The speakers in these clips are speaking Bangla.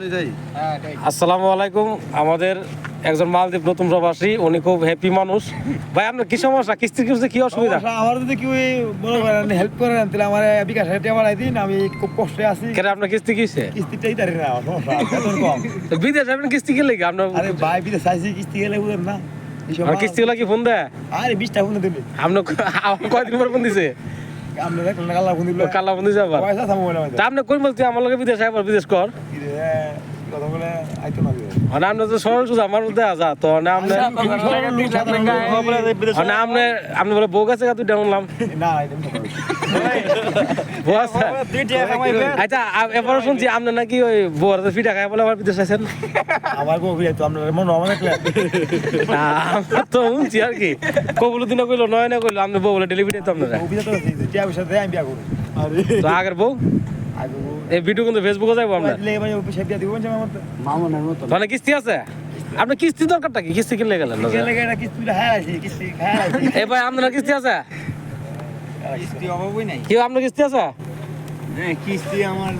অনুযায়ী আসসালামু আলাইকুম। আমাদের একজন মালদ্বীপ নতুন প্রবাসী উনি খুব হ্যাপি মানুষ। ভাই আপনার কি সমস্যা? কিস্তি কিস্তি কি অসুবিধা? আমার যদি কেউ করেন হেল্প করেন তাহলে আমার বিকাশ বাড়াই দিন আমি খুব কষ্টে আছি। কেন আপনার কিস্তি কিসে? কিস্তিটাই তারি না সমস্যা বিদেশ যাবেন কিস্তি কি? লেগে আপনার আরে ভাই বিদেশ চাইছি কিস্তি গেলে বুঝেন না। এই আর কিস্তি গুলা কি ফোন দেয়? আরে বিশটা ফোন দিবি। আপনার কয়দিন পর ফোন দিছে? দেখলাম ফোন দিল। কালা ফোন দিছে আবার। পয়সা থামো বলে তা আপনি কই বলতে আমার লগে বিদেশ আইবার বিদেশ কর। বলে আইতো না দিবে আপনি তো সরল সুজা আমার মধ্যে না আপনি আপনি আপনি বলে বউ কাছে তুই শুনলাম না বউ আছে। আচ্ছা আ- শুনছি আপনি নাকি ওই বউর ফিটা খায় বলে আবার বিদেশ আছেন? আমার বউ তো আপনার মনে হবে না, আমরা তো শুনছি আর কি। কবুল দিনে কইলো নয় না কইলো আপনি বউ বলে ডেলিভারি তো আপনারা আগের বউ? এই ভিডিও কিন্তু ফেসবুকে যাব আমরা। মানে কিস্তি আছে? আপনার কিস্তি দরকারটা কি? কিস্তি কিনলে গেলেন হ্যাঁ আছে কিস্তি হ্যাঁ এই ভাই আপনার কিস্তি আছে? কিস্তি কি আপনার কিস্তি আছে? হ্যাঁ কিস্তি আমার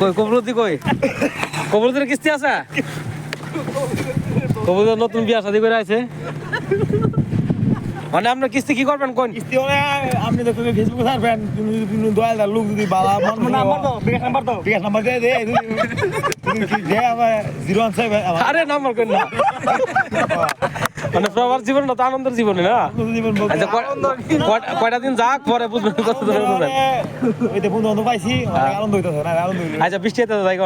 কই কই? কবুলতির কিস্তি আছে? কবুলতির নতুন বিয়া শাদি করে আছে মানে আপনার কিস্তি কি করবেন কোন? কিস্তি হলে আপনি তো তুমি ফেসবুকে ছাড়বেন। তুমি তুমি দয়াল দার লোক যদি বালা নাম্বার দাও বিকাশ নাম্বার দাও। বিকাশ নাম্বার দিয়ে দে দে আমার জিরো ওয়ান সেভেন আরে নাম্বার কোন? না মানে প্রবার জীবন না তো আনন্দের জীবনে না? জীবন আচ্ছা কয়- কয়- কয়টা দিন যাক পরে বুঝবেন কত দূরে ওই যে বন্ধু পাইছি আনন্দ হইতেছে না আনন্দ হইল। আচ্ছা বৃষ্টি হ্যাঁ? জায়গা